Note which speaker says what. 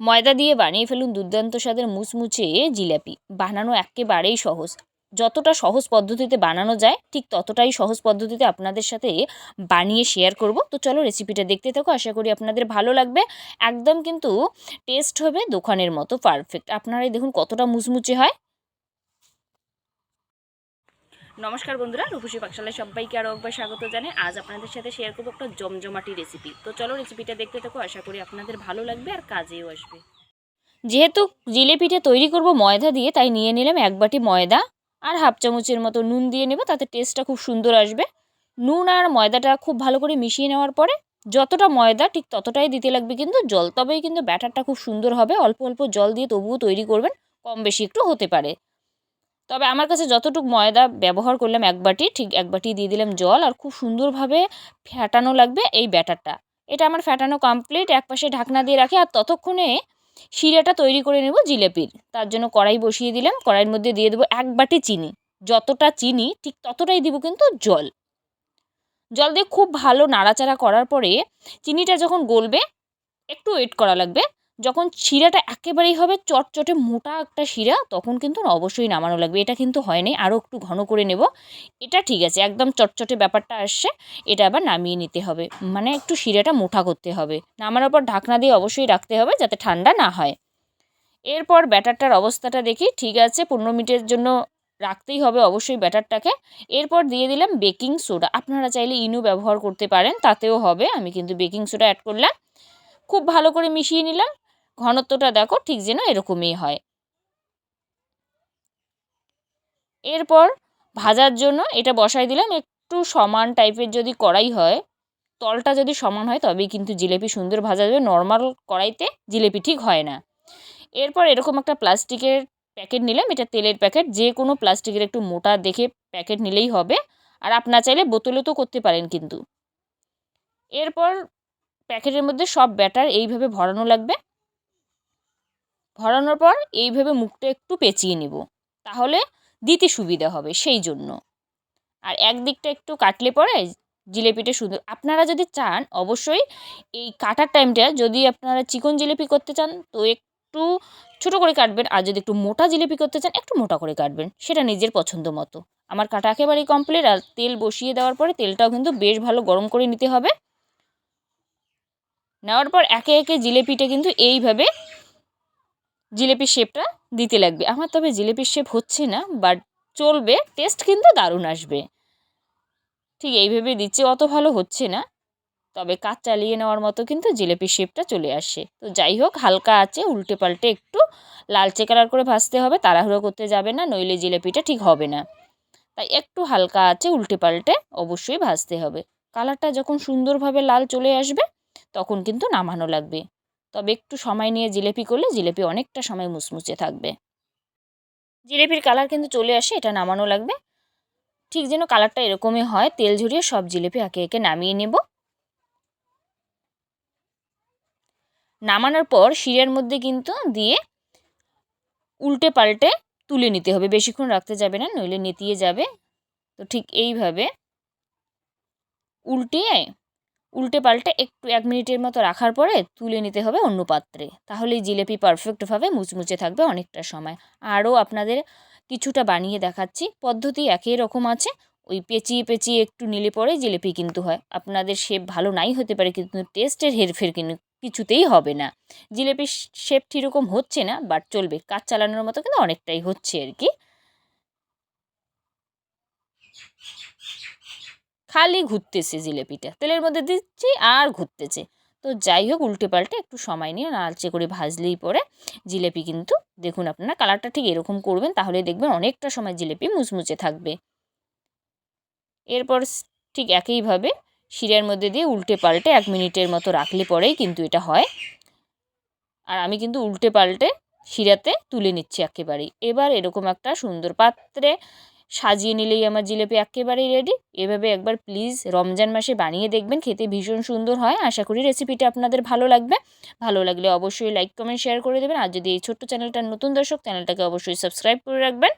Speaker 1: ময়দা দিয়ে বানিয়ে ফেলুন দুর্দান্ত স্বাদের মুচমুচে জিলাপি। বানানো একেবারেই সহজ। যতটা সহজ পদ্ধতিতে বানানো যায়, ঠিক ততটাই সহজ পদ্ধতিতে আপনাদের সাথে বানিয়ে শেয়ার করব। তো চলো রেসিপিটা দেখতে থাকো, আশা করি আপনাদের ভালো লাগবে। একদম কিন্তু টেস্ট হবে দোকানের মতো পারফেক্ট আপনারাই দেখুন কতটা মুচমুচে হয়। নমস্কার বন্ধুরা, রূপসী পাকশালায় সবাইকে আরও একবার স্বাগত জানাই। আজ আপনাদের সাথে শেয়ার করব একটা জমজমাটি রেসিপি তো চলো রেসিপিটা দেখতে থাকো, আশা করি আপনাদের ভালো লাগবে আর কাজেও আসবে। যেহেতু জিলেপিটা তৈরি করব ময়দা দিয়ে, তাই নিয়ে নিলাম এক বাটি ময়দা আর হাফ চামচের মতো নুন দিয়ে নেব, তাতে টেস্টটা খুব সুন্দর আসবে। নুন আর ময়দাটা খুব ভালো করে মিশিয়ে নেওয়ার পরে যতটা ময়দা, ঠিক ততটাই দিতে লাগবে কিন্তু জল, তবেই কিন্তু ব্যাটারটা খুব সুন্দর হবে। অল্প অল্প জল দিয়ে তবুও তৈরি করবেন, কম বেশি একটু হতে পারে। তবে আমার কাছে যতটুকু ময়দা ব্যবহার করলাম এক বাটি, ঠিক এক বাটি দিয়ে দিলাম জল আর খুব সুন্দরভাবে ফ্যাটানো লাগবে এই ব্যাটারটা। এটা আমার ফ্যাটানো কমপ্লিট এক পাশে ঢাকনা দিয়ে রাখি আর ততক্ষণে শিরাটা তৈরি করে নেব জিলেপির। তার জন্য কড়াই বসিয়ে দিলাম, কড়াইয়ের মধ্যে দিয়ে দেবো এক বাটি চিনি। যতটা চিনি, ঠিক ততটাই দিব কিন্তু জল। জল দিয়ে খুব ভালো নাড়াচাড়া করার পরে চিনিটা যখন গলবে, একটু ওয়েট করা লাগবে। যখন শিরাটা একেবারেই হবে চটচটে মোটা একটা শিরা, তখন কিন্তু অবশ্যই নামানো লাগবে। এটা কিন্তু হয় হয়নি আরও একটু ঘন করে নেব। এটা ঠিক আছে, একদম চটচটে ব্যাপারটা আসছে, এটা আবার নামিয়ে নিতে হবে। মানে একটু শিরাটা মোটা করতে হবে। নামানোর পর ঢাকনা দিয়ে অবশ্যই রাখতে হবে যাতে ঠান্ডা না হয়। এরপর ব্যাটারটার অবস্থাটা দেখি, ঠিক আছে, পনেরো মিনিটের জন্য রাখতেই হবে অবশ্যই ব্যাটারটাকে। এরপর দিয়ে দিলাম বেকিং সোডা। আপনারা চাইলে ইনো ব্যবহার করতে পারেন, তাতেও হবে। আমি কিন্তু বেকিং সোডা অ্যাড করলাম। খুব ভালো করে মিশিয়ে নিলাম। ঘনত্বটা দেখো ঠিক যেন এরকমই হয়। এরপর ভাজার জন্য এটা বসাই দিলাম, একটু সমান টাইপের যদি কড়াই হয়, তলটা যদি সমান হয় তবেই কিন্তু জিলেপি সুন্দর ভাজা যাবে নর্মাল কড়াইতে জিলেপি ঠিক হয় না। এরপর এরকম একটা প্লাস্টিকের প্যাকেট নিলাম, এটা তেলের প্যাকেট যে কোনো প্লাস্টিকের একটু মোটা দেখে প্যাকেট নিলেই হবে, আর আপনার চাইলে বোতলে তো করতে পারেন কিন্তু। এরপর প্যাকেটের মধ্যে সব ব্যাটার এইভাবে ভরানো লাগবে। ভরানোর পর এইভাবে মুখটা একটু পেঁচিয়ে নেব। তাহলে দিতে সুবিধা হবে সেই জন্য। আর একদিকটা একটু কাটলে পরে জিলেপিটা সুন্দর। আপনারা যদি চান, অবশ্যই এই কাটার টাইমটা যদি আপনারা চিকন জিলিপি করতে চান, তো একটু ছোটো করে কাটবেন। আর যদি একটু মোটা জিলিপি করতে চান, একটু মোটা করে কাটবেন। সেটা নিজের পছন্দ মতো। আমার কাটা একেবারেই কমপ্লিট আর তেল বসিয়ে দেওয়ার পরে তেলটাও কিন্তু বেশ ভালো গরম করে নিতে হবে। নেওয়ার পর একে একে জিলেপিটা কিন্তু এইভাবে জিলেপির শেপটা দিতে লাগবে। আমার তবে জিলেপির শেপ হচ্ছে না বাট চলবে টেস্ট কিন্তু দারুণ আসবে। ঠিক এইভাবে দিচ্ছে, অত ভালো হচ্ছে না, তবে কাজ চালিয়ে নেওয়ার মতো কিন্তু জিলেপির শেপটা চলে আসে। তো যাই হোক, হালকা আছে উল্টে পাল্টে একটু লালচে কালার করে ভাজতে হবে, তাড়াহুড়ো করতে যাবে না, নইলে জিলেপিটা ঠিক হবে না। তাই একটু হালকা আছে উল্টে পাল্টে অবশ্যই ভাজতে হবে। কালারটা যখন সুন্দরভাবে লাল চলে আসবে, তখন কিন্তু নামানো লাগবে। তবে একটু সময় নিয়ে জিলেপি করলে জিলেপি অনেকটা সময় মুচমুচে থাকবে। জিলেপির কালার কিন্তু চলে আসে, এটা নামানো লাগবে। ঠিক যেন কালারটা এরকমই হয়, তেল ঝরিয়ে সব জিলেপি একে একে নামিয়ে নেব। নামানোর পর শিরের মধ্যে কিন্তু দিয়ে উল্টে পাল্টে তুলে নিতে হবে, বেশিক্ষণ রাখতে যাবে না, নইলে নেতিয়ে যাবে। তো ঠিক এইভাবে উল্টিয়ে উল্টে পাল্টে একটু এক মিনিটের মতো রাখার পরে তুলে নিতে হবে অন্য পাত্রে। তাহলেই জিলেপি পারফেক্টভাবে মুচমুচে থাকবে অনেকটা সময়। আরও আপনাদের কিছুটা বানিয়ে দেখাচ্ছি। পদ্ধতি একই রকম আছে। ওই পেঁচিয়ে পেঁচিয়ে একটু নিলে পরে জিলেপি কিন্তু হয়। আপনাদের শেপ ভালো নাই হতে পারে কিন্তু টেস্টের হেরফের কিন্তু কিছুতেই হবে না। জিলেপির শেপ ঠিরকম হচ্ছে না বাট চলবে। কাজ চালানোর মতো কিন্তু অনেকটাই হচ্ছে আর কি। খালি ঘুরতেছে জিলেপিটা। তেলের মধ্যে দিচ্ছি আর ঘুরতেছে। তো যাই হোক উল্টে পাল্টে একটু সময় নিয়ে নালচে করে ভাজলেই পরে জিলেপি কিন্তু, দেখুন আপনারা কালারটা ঠিক এরকম করবেন, তাহলে দেখবেন অনেকটা সময় জিলেপি মুচমুচে থাকবে। এরপর ঠিক একইভাবে শিরার মধ্যে দিয়ে উল্টে পাল্টে এক মিনিটের মতো রাখলে পরেই কিন্তু এটা হয়। আর আমি কিন্তু উল্টে পাল্টে শিরাতে তুলে নিচ্ছি একেবারেই। এবার এরকম একটা সুন্দর পাত্রে সাজিয়ে নিলেই আমার জিলেপি একেবারেই রেডি এভাবে একবার প্লিজ রমজান মাসে বানিয়ে দেখবেন, খেতে ভীষণ সুন্দর হয়। আশা করি রেসিপিটা আপনাদের ভালো লাগবে। ভালো লাগলে অবশ্যই লাইক কমেন্ট শেয়ার করে দেবেন। আর যদি এই ছোট্ট চ্যানেলটার নতুন দর্শক চ্যানেলটাকে অবশ্যই সাবস্ক্রাইব করে রাখবেন।